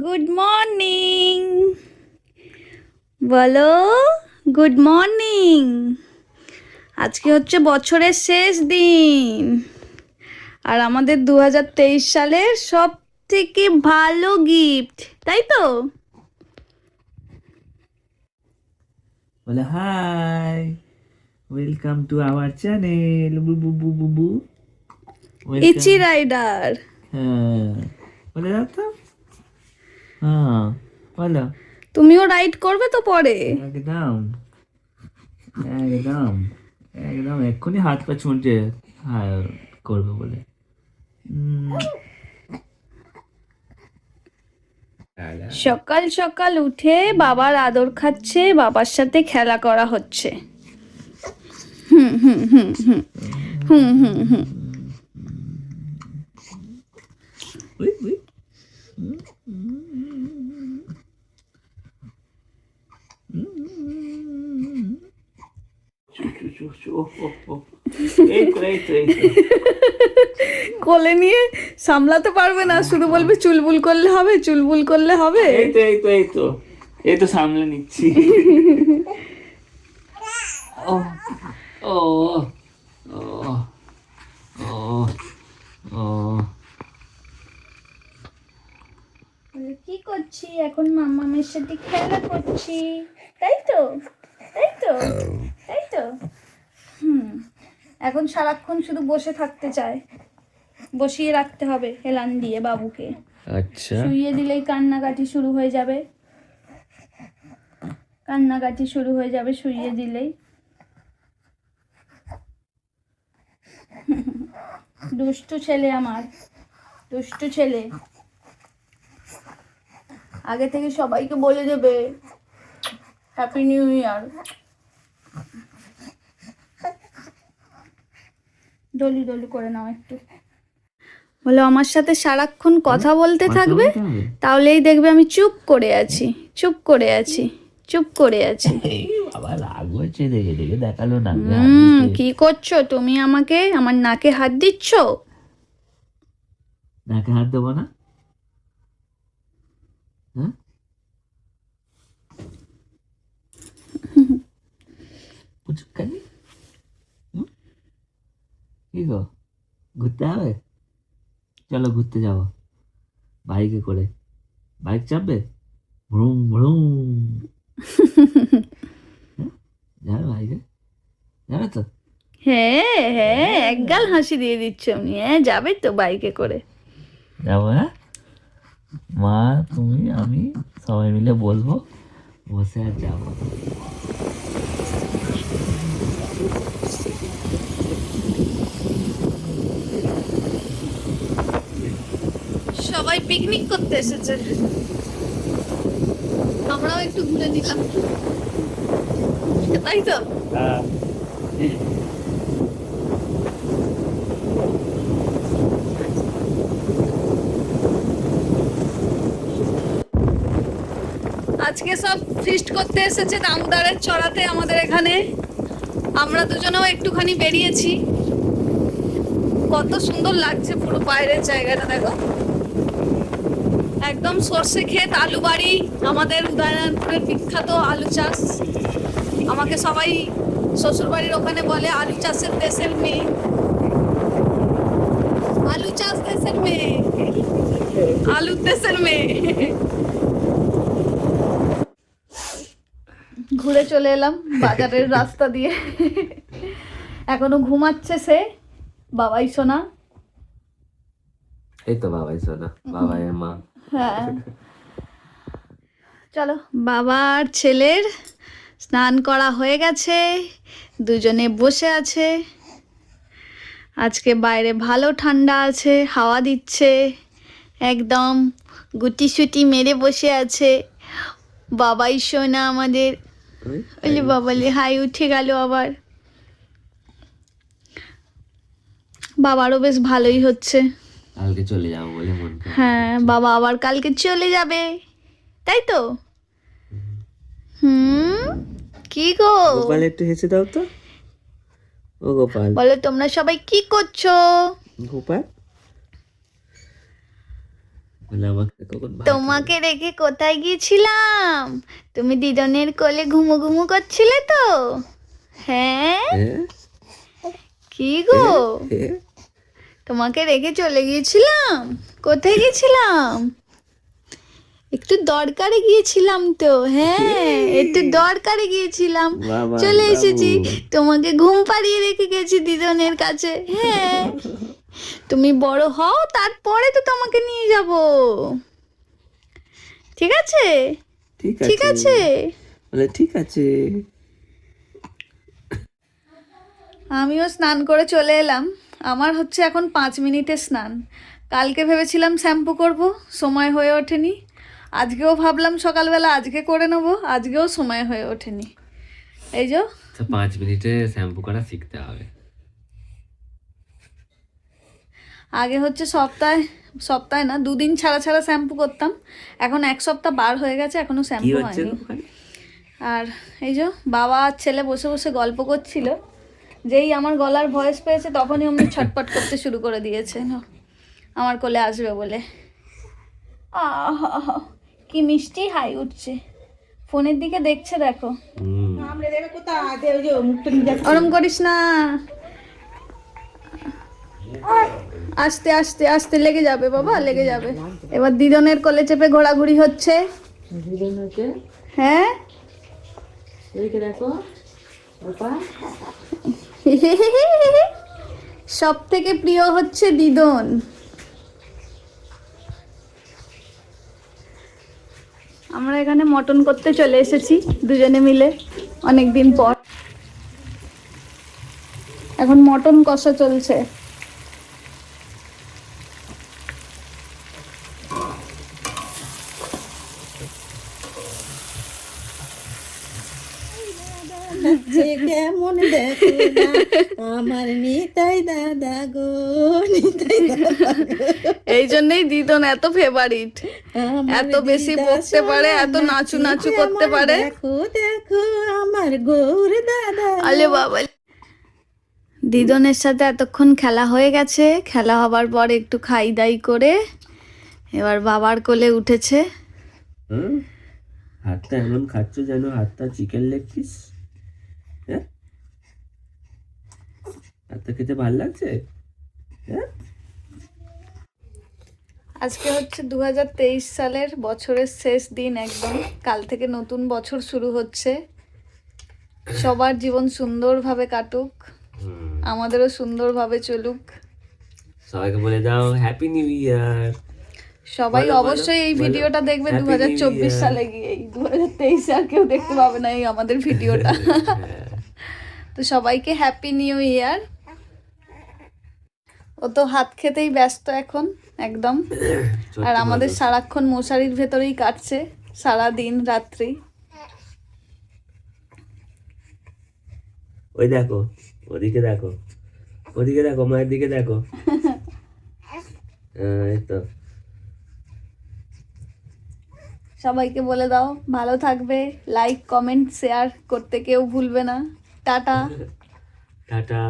Good morning বলো good morning আজকে হচ্ছে বছরের শেষ দিন। আর আমাদের দু হাজার তেইশ সালের সব থেকে ভালো গিফট তাই তো? Hi welcome to our channel বু বু। ইচি রাইডার হ্যাঁ বলে দাও তো হ্যাঁ বলো তুমিও রাইড করবে তো পরে? একদম। একদম। একদম। এক্ষুনি হাত পা ছুঁটে করবে বলে। সকাল সকাল উঠে বাবার আদর খাচ্ছে বাবার সাথে খেলা করা হচ্ছে। হুম হুম হুম হুম হুম হুম হুম। এই তো কোলে নিয়ে সামলাতে পারবে না শুধু বলবে চুলবুল করলে হবে চুলবুল করলে হবে। এই তো এই তো এই তো এই তো সামলে নিচ্ছি। ও ও ও ও বলে, কি করছি এখন মামামের সাথে খেলা করছি। তাই তো? তাই তো? তাই তো? হুম। এখন সারাক্ষণ শুধু বসে থাকতে চায়। বসিয়ে রাখতে হবে হেলান দিয়ে বাবুকে। আচ্ছা। শুইয়ে দিলেই কান্নাকাটি শুরু হয়ে যাবে। কান্নাকাটি শুরু হয়ে যাবে শুইয়ে দিলেই। দুষ্টু ছেলে আমার। দুষ্টু ছেলে। আগে থেকে সবাইকে বলে দেবে। Happy new year Dolly Dolly করে নাও একটু। বলো আমার সাথে সারাক্ষণ কথা বলতে থাকবে? তাহলেই দেখবে আমি চুপ করে আছি চুপ করে আছি চুপ করে আছি। দেখাল না। কি করছ? তুমি আমাকে আমার নাকে হাত দিচ্ছ? নাকে হাত দেবো না? হ্যাঁ পুচুকানি হুম? কি গো? ঘুরতে হবে চলো ঘুরতে যাব। বাইকে করে। বাইক চাপবে? ভ্রুম ভ্রুম। হ্যাঁ? যাবে বাইকে? যাবে তো? হ্যাঁ হ্যাঁ একগাল হাসি দিয়ে দিচ্ছ। আপনি হ্যাঁ যাবে তো বাইকে করে। যাব হ্যাঁ? মা তুমি আমি সবাই মিলে বলব বসে আর যাব। সবাই পিকনিক করতে এসেছে। আমরাও একটু ঘুরে নিলাম। তাই তো? আজকে সব ফিস্ট করতে এসেছে দামোদরের চড়াতে আমাদের এখানে। আমরা দুজনেও একটুখানি বেরিয়েছি। কত সুন্দর লাগছে পুরো বাইরের জায়গাটা, দেখো। একদম সর্ষে ক্ষেত, আলু বাড়ি, আমাদের উদয়নারায়ণপুরের বিখ্যাত আলু চাষ। আমাকে সবাই শ্বশুর বাড়ির ওখানে বলে আলু চাষের দেশের মেয়ে। আলু চাষ দেশের মেয়ে। আলুর দেশের মেয়ে। ঘুরে চলে এলাম বাজারের রাস্তা দিয়ে। এখনও ঘুমাচ্ছে সে বাবাই সোনা। এই তো বাবাই সোনা বাবাই মা। হ্যাঁ। চলো বাবার ছেলের স্নান করা হয়ে গেছে দুজনে বসে আছে। আজকে বাইরে ভালো ঠান্ডা আছে হাওয়া দিচ্ছে একদম গুটি সুটি মেরে বসে আছে। বাবাই সোনা আমাদের ওলে বাবালে হাই উঠে গেল আবার। বাবারও বেশ ভালোই হচ্ছে। কালকে চলে যাব বলে মন হ্যাঁ বাবা আবার কালকে চলে যাবে। তাই তো? হুম? কি গো? গোপাল একটু হেসে দাও তো। ও গোপাল। বলো তোমরা সবাই কি করছ? গোপাল? বলে আমাকে কখন তোমাকে রেখে কোথায় গিয়েছিলাম? তুমি দিদনের কোলে ঘুমো ঘুমো করছিলে তো? হ্যাঁ? কি গো? তোমাকে রেখে চলে গিয়েছিলাম? কোথায় গেছিলাম একটু দরকারে গিয়েছিলাম তো হ্যাঁ একটু দরকারে গিয়েছিলাম। চলে এসেছি তোমাকে ঘুম পাড়িয়ে রেখে গেছি দিদনের কাছে হ্যাঁ। তুমি বড় হও তারপরে তো তোমাকে নিয়ে যাব। ঠিক আছে? ঠিক আছে। বলে ঠিক আছে। আমিও স্নান করে চলে এলাম। আমার হচ্ছে এখন পাঁচ মিনিটে স্নান। কালকে ভেবেছিলাম শ্যাম্পু করব সময় হয়ে ওঠেনি। আজকেও ভাবলাম সকালবেলা আজকে করে নেব আজকেও সময় হয়ে ওঠেনি। এই যে পাঁচ মিনিটে শ্যাম্পু করা শিখতে হবে। আগে হচ্ছে সপ্তাহে সপ্তাহে না দুদিন ছাড়া ছাড়া শ্যাম্পু করতাম। এখন এক সপ্তাহ বার হয়ে গেছে এখনও শ্যাম্পু হয়নি। আর এই যে বাবা আর ছেলে বসে বসে গল্প করছিল যেই আমার গলার ভয়েস পেয়েছে তখনই অমনি ছটপট করতে শুরু করে দিয়েছে আমার কোলে আসবে বলে। আহ কি মিষ্টি? হাই উঠছে। ফোনের দিকে দেখছে দেখো। ওরম করিস না। আস্তে আস্তে আস্তে লেগে যাবে বাবা লেগে যাবে। এবার দিদনের কোলে চেপে ঘোরাঘুরি হচ্ছে। হ্যাঁ? সব থেকে প্রিয় হচ্ছে দিদন। আমরা এখানে মটন করতে চলে এসেছি, দুজনে মিলে অনেক দিন পর। এখন মটন কষা চলছে। যে কেমন দেখো আমার নিতাই দাদা গো নিতাই দাদা এই জন্যই দিদন এত ফেভারিট এত বেশি বকতে পারে, এত নাচু নাচু করতে পারে। দেখো দেখো আমার গৌর দাদা আলে বাবা। দিদনের সাথে এতক্ষণ খেলা হয়ে গেছে খেলা হবার পর একটু খাই দাই করে এবার বাবার কোলে উঠেছে। হাতটা এমন খাচ্ছ যেন হাতটা চিকেন লেগ পিস? হাতটা খেতে ভালো লাগছে? হ্যাঁ? আজকে হচ্ছে দু হাজার তেইশ সালের বছরের শেষ দিন একদম। কাল থেকে নতুন বছর শুরু হচ্ছে। সবার জীবন সুন্দরভাবে কাটুক। আমাদেরও সুন্দরভাবে চলুক। সবাইকে বলে দাও হ্যাপি নিউ ইয়ার সবাই অবশ্যই এই ভিডিওটা দেখবে দু হাজার চব্বিশ সালে গিয়ে। এই দু হাজার তেইশে আর কেউ দেখতে পাবে না এই আমাদের ভিডিওটা। তো সবাইকে হ্যাপি নিউ ইয়ার ও তো হাত খেতেই ব্যস্ত এখন একদম। আর আমাদের সারাক্ষণ মশারির ভেতরেই কাটছে সারা দিন রাত্রি। ওই দেখো ওদিকে দেখো ওদিকে দেখো মায়ের দিকে দেখো। হ্যাঁ, এই তো। সবাইকে বলে দাও ভালো থাকবে। লাইক কমেন্ট শেয়ার করতে কেউ ভুলবে না। টাটা। টাটা।